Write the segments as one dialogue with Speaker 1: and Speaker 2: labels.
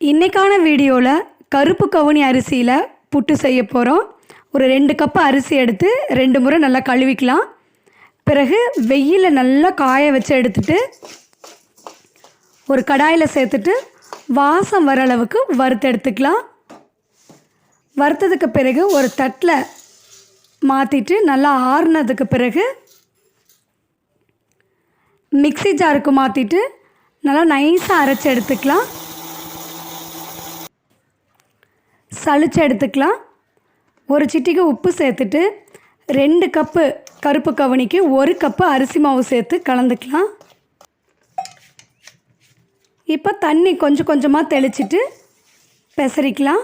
Speaker 1: இன்றைக்கான வீடியோவில் கருப்பு கவுனி அரிசியில் புட்டு செய்ய போகிறோம் ஒரு ரெண்டு கப்பு அரிசி எடுத்து ரெண்டு முறை நல்லா கழுவிக்கலாம். பிறகு வெயிலில் நல்லா காய வச்சு எடுத்துட்டு ஒரு கடாயில் சேர்த்துட்டு வாசம் வர அளவுக்கு வறுத்து எடுத்துக்கலாம். வறுத்ததுக்கு பிறகு ஒரு தட்டில் மாற்றிட்டு நல்லா ஆறுனதுக்கு பிறகு மிக்ஸி ஜாருக்கு மாற்றிட்டு நல்லா நைஸாக அரைச்சி எடுத்துக்கலாம். சளிச்சு எடுத்துக்கலாம். ஒரு சிட்டிக்கு உப்பு சேர்த்துட்டு ரெண்டு கப்பு கருப்பு கவனிக்கு ஒரு கப்பு அரிசி மாவு சேர்த்து கலந்துக்கலாம். இப்போ தண்ணி கொஞ்சம் கொஞ்சமாக தெளிச்சிட்டு பெசரிக்கலாம்.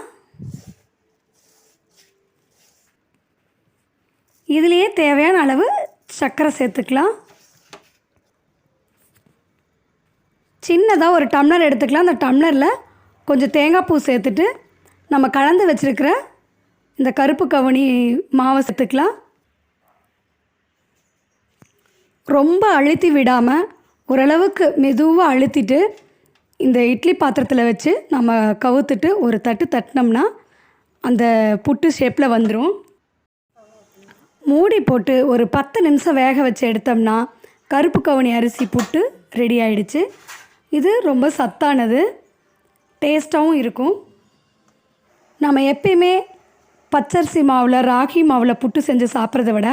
Speaker 1: இதுலேயே தேவையான அளவு சர்க்கரை சேர்த்துக்கலாம். சின்னதாக ஒரு டம்ளர் எடுத்துக்கலாம். அந்த டம்ளரில் கொஞ்சம் தேங்காய் பூ சேர்த்துட்டு நம்ம கலந்து வச்சுருக்கிற இந்த கருப்பு கவுனி மாவை சேர்த்துக்கலாம். ரொம்ப அழுத்தி விடாமல் ஓரளவுக்கு மெதுவாக அழுத்திட்டு இந்த இட்லி பாத்திரத்தில் வச்சு நம்ம கவுத்துட்டு ஒரு தட்டு தட்டினோம்னா அந்த புட்டு ஷேப்பில் வந்துடும் மூடி போட்டு ஒரு பத்து நிமிஷம் வேக வச்சு எடுத்தோம்னா கருப்பு கவுனி அரிசி புட்டு ரெடி ஆயிடுச்சு. இது ரொம்ப சத்தானது டேஸ்ட்டாகவும் இருக்கும். நம்ம எப்பயுமே பச்சரிசி மாவில் ராகி மாவில் புட்டு செஞ்சு சாப்பிட்றத விட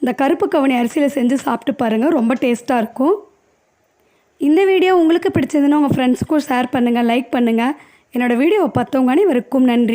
Speaker 1: இந்த கருப்பு கவுனி அரிசியில் செஞ்சு சாப்பிட்டு பாருங்கள் ரொம்ப டேஸ்ட்டாக இருக்கும். இந்த வீடியோ உங்களுக்கு பிடிச்சதுன்னா உங்கள் ஃப்ரெண்ட்ஸுக்கும் ஷேர் பண்ணுங்கள் லைக் பண்ணுங்கள் என்னோடய வீடியோவை பார்த்தவங்க அனைவருக்கும் நன்றி.